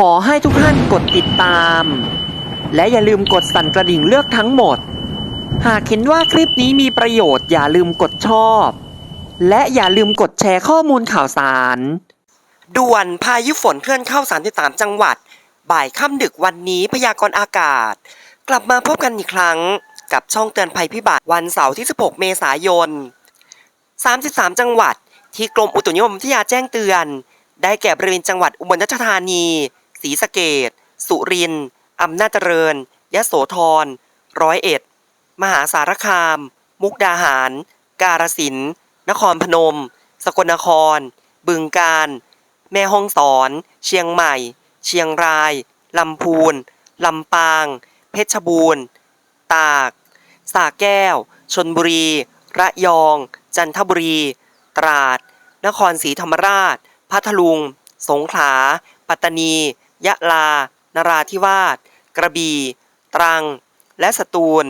ขอให้ทุกท่านกดติดตาม และอย่าลืมกดสั่นกระดิ่งเลือกทั้งหมด หากเห็นว่าคลิปนี้มีประโยชน์อย่าลืมกดชอบ และอย่าลืมกดแชร์ข้อมูลข่าวสาร ด่วนพายุฝนเคลื่อนเข้า 33 จังหวัด บ่ายค่ำดึกวันนี้พยากรณ์อากาศ กลับมาพบกันอีกครั้ง กับช่องเตือนภัยพิบัติวันเสาร์ที่ 16 เมษายน 33 จังหวัด ที่กรมอุตุนิยมวิทยาแจ้งเตือน ได้แก่บริเวณจังหวัดอุบลราชธานี ศรีสะเกดสุรินทร์อำนาจเจริญ ยโสธร ร้อยเอ็ด มหาสารคาม มุกดาหาร การสินธุ์นครพนม สกลนคร บึงกาฬแม่ฮ่องสอน เชียงใหม่ เชียงราย ลำพูน ลำปาง เพชรบูรณ์ ตาก สาแก้ว ชนบุรี ระยอง จันทบุรี ตราด นครศรีธรรมราช พัทลุง สงขลา ปัตตานี ยะลา นราธิวาส กระบี่ ตรัง และสตูล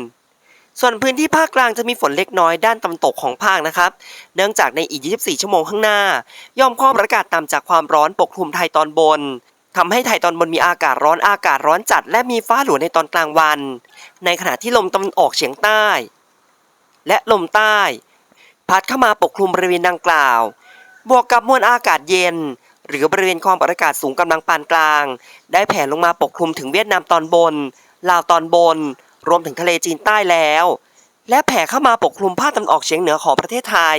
ส่วนพื้นที่ภาคกลางจะมีฝนเล็กน้อยด้านตะวันตกของภาคนะครับ เนื่องจากในอีก 24 ชั่วโมงข้างหน้า ย่อมความอากาศต่ำจากความร้อนปกคลุมไทยตอนบนทำให้ไทยตอนบนมีอากาศร้อนอากาศร้อนจัด และมีฟ้าหลวในตอนกลางวัน ในขณะที่ลมตะวันออกเฉียงใต้ และลมใต้ พัดเข้ามาปกคลุมบริเวณดังกล่าว บวกกับมวลอากาศเย็น หรือบริเวณความกดอากาศสูงกำลังปานกลาง ได้แผ่ลงมาปกคลุมถึงเวียดนามตอนบน ลาวตอนบน รวมถึงทะเลจีนใต้แล้ว และแผ่เข้ามาปกคลุมภาคตะวันออกเฉียงเหนือของประเทศไทย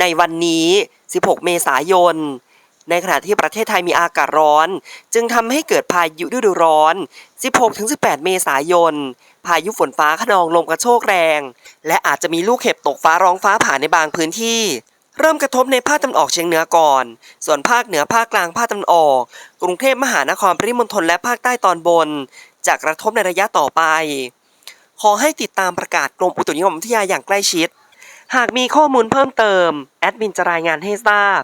ในวันนี้ 16 เมษายน ในขณะที่ประเทศไทยมีอากาศร้อน จึงทำให้เกิดพายุฤดูร้อน 16-18 เมษายน พายุฝนฟ้าขนองลมกระโชกแรง และอาจจะมีลูกเห็บตกฟ้าร้องฟ้าผ่าในบางพื้นที่ เริ่มกระทบในภาคตะวันออกเฉียงเหนือก่อน ส่วนภาคเหนือภาคกลางภาคตะวันออก กรุงเทพมหานครปริมณฑลและภาคใต้ตอนบน จะกระทบในระยะต่อไป ขอให้ติดตามประกาศกรมอุตุนิยมวิทยาอย่างใกล้ชิด หากมีข้อมูลเพิ่มเติม แอดมินจะรายงานให้ทราบ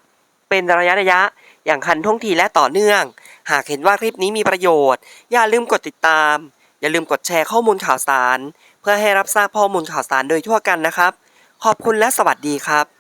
เป็นระยะระยะอย่างคันท่วงทีและต่อเนื่อง หากเห็นว่าคลิปนี้มีประโยชน์ อย่าลืมกดติดตาม อย่าลืมกดแชร์ข้อมูลข่าวสาร เพื่อให้รับทราบข้อมูลข่าวสารโดยทั่วกันนะครับ ขอบคุณและสวัสดีครับ